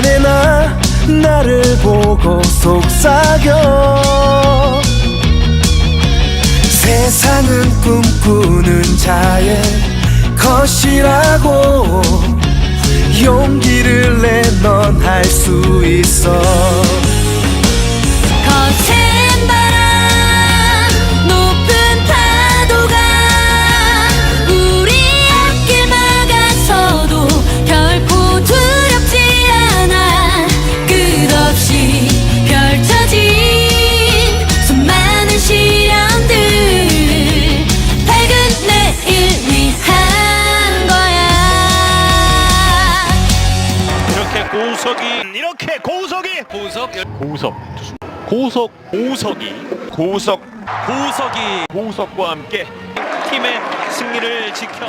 안에 나 나를 보고 속삭여. 세상은 꿈꾸는 자의 것이라고 용기를 내 넌 할 수 있어 고석이. 이렇게 고석이. 고석 고석. 고석 고석이. 고석. 고석이. 고석과 함께 팀의 승리를 지켜